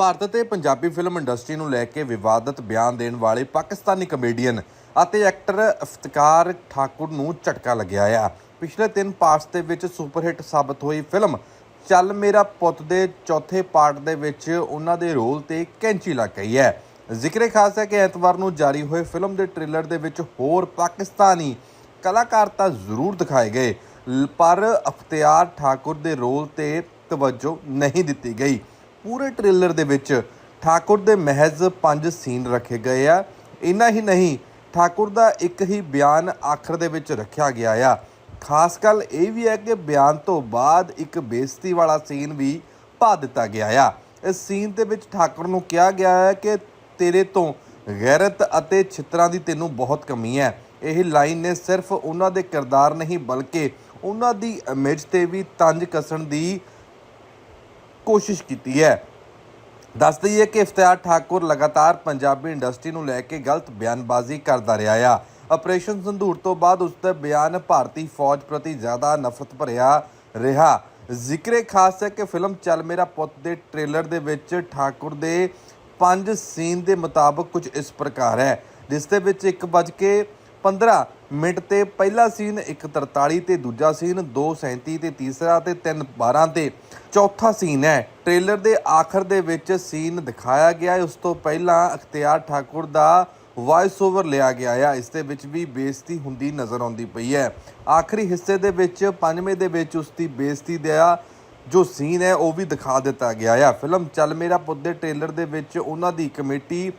ਭਾਰਤ ਤੇ Punjabi film industry ਨੂੰ ਲੈ ਕੇ ਵਿਵਾਦਤ ਬਿਆਨ ਦੇਣ ਵਾਲੇ ਪਾਕਿਸਤਾਨੀ ਕਮੇਡੀਅਨ ਅਤੇ ਐਕਟਰ ਇਫਤਕਾਰ ਠਾਕੁਰ ਨੂੰ ਝਟਕਾ ਲੱਗਿਆ ਆ। ਪਿਛਲੇ ਤਿੰਨ ਪਾਰਟਸ ਦੇ ਵਿੱਚ ਸੁਪਰ ਹਿੱਟ ਸਾਬਤ ਹੋਈ ਫਿਲਮ ਚੱਲ ਮੇਰਾ ਪੁੱਤ ਦੇ ਚੌਥੇ ਪਾਰਟ ਦੇ ਵਿੱਚ ਉਹਨਾਂ ਦੇ ਰੋਲ ਤੇ ਕੈਂਚੀ ਲੱਗ ਗਈ ਹੈ। ਜ਼ਿਕਰੇ ਖਾਸ ਹੈ ਕਿ ਐਤਵਾਰ ਨੂੰ ਜਾਰੀ ਹੋਏ ਫਿਲਮ ਦੇ ਟ੍ਰੇਲਰ ਦੇ ਵਿੱਚ ਹੋਰ ਪਾਕਿਸਤਾਨੀ ਕਲਾਕਾਰ ਤਾਂ ਜ਼ਰੂਰ ਦਿਖਾਏ ਗਏ ਲ- ਪਰ ਅਖਤਿਆਰ ਠਾਕੁਰ ਦੇ ਰੋਲ ਤੇ ਤਵੱਜੋ ਨਹੀਂ ਦਿੱਤੀ ਗਈ। ਪੂਰੇ ਟ੍ਰੇਲਰ ਦੇ ਵਿੱਚ ਠਾਕੁਰ ਦੇ ਮਹਿਜ਼ ਪੰਜ ਸੀਨ ਰੱਖੇ ਗਏ ਆ। ਇੰਨਾ ਹੀ ਨਹੀਂ, ਠਾਕੁਰ ਦਾ ਇੱਕ ਹੀ ਬਿਆਨ ਆਖਰ ਦੇ ਵਿੱਚ ਰੱਖਿਆ ਗਿਆ ਆ। ਖਾਸ ਗੱਲ ਇਹ ਵੀ ਹੈ ਕਿ ਬਿਆਨ ਤੋਂ ਬਾਅਦ ਇੱਕ ਬੇਇੱਜ਼ਤੀ ਵਾਲਾ ਸੀਨ ਵੀ ਪਾ ਦਿੱਤਾ ਗਿਆ ਆ। ਇਸ ਸੀਨ ਦੇ ਵਿੱਚ ਠਾਕੁਰ ਨੂੰ ਕਿਹਾ ਗਿਆ ਹੈ ਕਿ ਤੇਰੇ ਤੋਂ ਗੈਰਤ ਅਤੇ ਛਿੱਤਰਾਂ ਦੀ ਤੈਨੂੰ ਬਹੁਤ ਕਮੀ ਹੈ। ਇਹ ਲਾਈਨ ਨੇ ਸਿਰਫ ਉਹਨਾਂ ਦੇ ਕਿਰਦਾਰ ਨਹੀਂ, ਬਲਕਿ ਉਹਨਾਂ ਦੀ ਇਮੇਜ ਤੇ ਵੀ ਤੰਜ ਕੱਸਣ ਦੀ ਕੋਸ਼ਿਸ਼ ਕੀਤੀ ਹੈ। ਦੱਸ ਦਈਏ ਕਿ ਇਫਤਿਆਰ ਠਾਕੁਰ ਲਗਾਤਾਰ ਪੰਜਾਬੀ ਇੰਡਸਟਰੀ ਨੂੰ ਲੈ ਕੇ ਗਲਤ ਬਿਆਨਬਾਜ਼ੀ ਕਰਦਾ ਰਿਹਾ ਆ। ਆਪਰੇਸ਼ਨ ਸੰਧੂਰ ਤੋਂ ਬਾਅਦ ਉਸ ਦਾ ਬਿਆਨ ਭਾਰਤੀ ਫੌਜ ਪ੍ਰਤੀ ਜ਼ਿਆਦਾ ਨਫ਼ਰਤ ਭਰਿਆ ਰਿਹਾ। ਜ਼ਿਕਰੇ ਖਾਸ ਹੈ ਕਿ ਫਿਲਮ ਚੱਲ ਮੇਰਾ ਪੁੱਤ ਦੇ ਟ੍ਰੇਲਰ ਦੇ ਵਿੱਚ ਠਾਕੁਰ ਦੇ ਪੰਜ ਸੀਨ ਦੇ ਮੁਤਾਬਕ ਕੁਝ ਇਸ ਪ੍ਰਕਾਰ ਹੈ। ਜਿਸ ਦੇ ਵਿੱਚ 1 ਕੇ 15 ਮਿੰਟ ਤੇ ਪਹਿਲਾ ਸੀਨ 1:43 ਤੇ ਦੂਜਾ ਸੀਨ 2:37 ਤੇ ਤੀਸਰਾ ਤੇ 3:12 ਤੇ ਚੌਥਾ ਸੀਨ ਹੈ। ਟ੍ਰੇਲਰ ਦੇ ਆਖਰ ਦੇ ਵਿੱਚ ਸੀਨ ਦਿਖਾਇਆ ਗਿਆ ਹੈ। ਉਸ ਤੋਂ ਪਹਿਲਾਂ ਅਖਤਿਆਰ ਠਾਕੁਰ ਦਾ ਵਾਇਸ ਓਵਰ ਲਿਆ ਗਿਆ ਹੈ ਇਸ ਦੇ ਵਿੱਚ ਵੀ ਬੇਇੱਜ਼ਤੀ ਹੁੰਦੀ ਨਜ਼ਰ ਆਉਂਦੀ ਪਈ ਹੈ। ਆਖਰੀ ਹਿੱਸੇ ਦੇ ਵਿੱਚ, ਪੰਜਵੇਂ ਦੇ ਵਿੱਚ ਉਸ ਦੀ ਬੇਇੱਜ਼ਤੀ ਦਾ ਜੋ ਸੀਨ ਹੈ, ਉਹ ਵੀ ਦਿਖਾ ਦਿੱਤਾ ਗਿਆ ਹੈ ਫਿਲਮ ਚੱਲ ਮੇਰਾ ਪੁੱਤ ਦੇ ਟ੍ਰੇਲਰ ਦੇ ਵਿੱਚ ਉਹਨਾਂ ਦੀ ਕਮੇਟੀ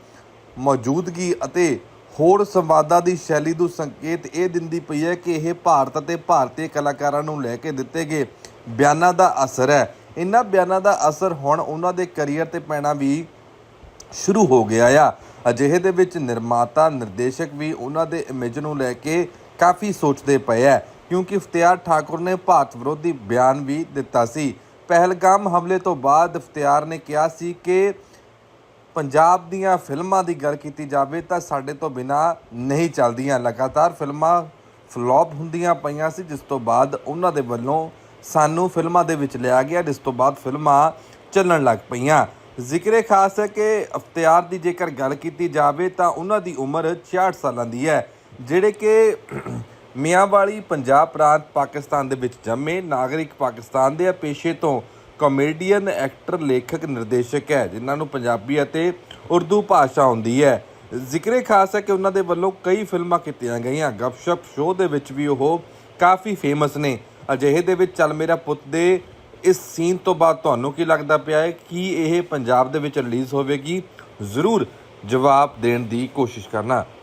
ਮੌਜੂਦਗੀ ਅਤੇ ਹੋਰ ਸੰਵਾਦਾਂ ਦੀ ਸ਼ੈਲੀ ਨੂੰ ਸੰਕੇਤ ਇਹ ਦਿੰਦੀ ਪਈ ਹੈ ਕਿ ਇਹ ਭਾਰਤ ਅਤੇ ਭਾਰਤੀ ਕਲਾਕਾਰਾਂ ਨੂੰ ਲੈ ਕੇ ਦਿੱਤੇ ਗਏ ਬਿਆਨਾਂ ਦਾ ਅਸਰ ਹੈ। ਇਹਨਾਂ ਬਿਆਨਾਂ ਦਾ ਅਸਰ ਹੁਣ ਉਹਨਾਂ ਦੇ ਕੈਰੀਅਰ ਤੇ ਪੈਣਾ ਵੀ ਸ਼ੁਰੂ ਹੋ ਗਿਆ ਆ। ਅਜਿਹੇ ਦੇ ਵਿੱਚ ਨਿਰਮਾਤਾ, ਨਿਰਦੇਸ਼ਕ ਵੀ ਉਹਨਾਂ ਦੇ ਇਮੇਜ ਨੂੰ ਲੈ ਕੇ ਕਾਫੀ ਸੋਚਦੇ ਪਏ ਆ, ਕਿਉਂਕਿ ਇਫਤਿਆਰ ਠਾਕੁਰ ਨੇ ਭਾਰਤ ਵਿਰੋਧੀ ਬਿਆਨ ਵੀ ਦਿੱਤਾ ਸੀ। ਪਹਿਲਗਾਮ ਹਮਲੇ ਤੋਂ ਬਾਅਦ ਇਫਤਿਆਰ ਨੇ ਕਿਹਾ ਸੀ ਕਿ ਪੰਜਾਬ ਦੀਆਂ ਫਿਲਮਾਂ ਦੀ ਗੱਲ ਕੀਤੀ ਜਾਵੇ ਤਾਂ ਸਾਡੇ ਤੋਂ ਬਿਨਾ ਨਹੀਂ ਚੱਲਦੀਆਂ। ਲਗਾਤਾਰ ਫਿਲਮਾਂ ਫਲॉप ਹੁੰਦੀਆਂ ਪਈਆਂ ਸੀ, ਜਿਸ ਤੋਂ ਬਾਅਦ ਉਹਨਾਂ ਦੇ ਵੱਲੋਂ ਸਾਨੂੰ ਫਿਲਮਾਂ ਦੇ ਵਿੱਚ ਲਿਆ ਗਿਆ, ਜਿਸ ਤੋਂ ਬਾਅਦ ਫਿਲਮਾਂ ਚੱਲਣ ਲੱਗ ਪਈਆਂ। ਜ਼ਿਕਰੇ ਖਾਸ ਹੈ ਕਿ ਅਫਤਿਆਰ ਦੀ ਜੇਕਰ ਗੱਲ ਕੀਤੀ ਜਾਵੇ ਤਾਂ ਉਹਨਾਂ ਦੀ ਉਮਰ 66 ਸਾਲਾਂ ਦੀ ਹੈ, ਜਿਹੜੇ ਕਿ ਮਿਆਂਵਾਲੀ ਪੰਜਾਬ ਪ੍ਰਾਂਤ ਪਾਕਿਸਤਾਨ ਦੇ ਵਿੱਚ ਜੰਮੇ। ਨਾਗਰਿਕ ਪਾਕਿਸਤਾਨ ਦੇ ਆ ਪੇਸ਼ੇ ਤੋਂ ਕਾਮੇਡੀਅਨ ਐਕਟਰ ਲੇਖਕ, ਨਿਰਦੇਸ਼ਕ ਹੈ, ਜਿਨ੍ਹਾਂ ਨੂੰ ਪੰਜਾਬੀ ਅਤੇ ਉਰਦੂ ਭਾਸ਼ਾ ਆਉਂਦੀ ਹੈ। ਜ਼ਿਕਰੇ ਖਾਸ ਹੈ ਕਿ ਉਹਨਾਂ ਦੇ ਵੱਲੋਂ ਕਈ ਫਿਲਮਾਂ ਕੀਤੀਆਂ ਗਈਆਂ। ਗੱਪਸ਼ਪ ਸ਼ੋਅ ਦੇ ਵਿੱਚ ਵੀ ਉਹ ਕਾਫੀ ਫੇਮਸ ਨੇ। ਅਜਿਹੇ ਦੇ ਵਿੱਚ ਚੱਲ ਮੇਰਾ ਪੁੱਤ ਦੇ ਇਸ ਸੀਨ ਤੋਂ ਬਾਅਦ ਤੁਹਾਨੂੰ ਕੀ ਲੱਗਦਾ ਪਿਆ ਹੈ? ਕਿ ਇਹ ਪੰਜਾਬ ਦੇ ਵਿੱਚ ਰਿਲੀਜ਼ ਹੋਵੇਗੀ? ਜ਼ਰੂਰ ਜਵਾਬ ਦੇਣ ਦੀ ਕੋਸ਼ਿਸ਼ ਕਰਨਾ।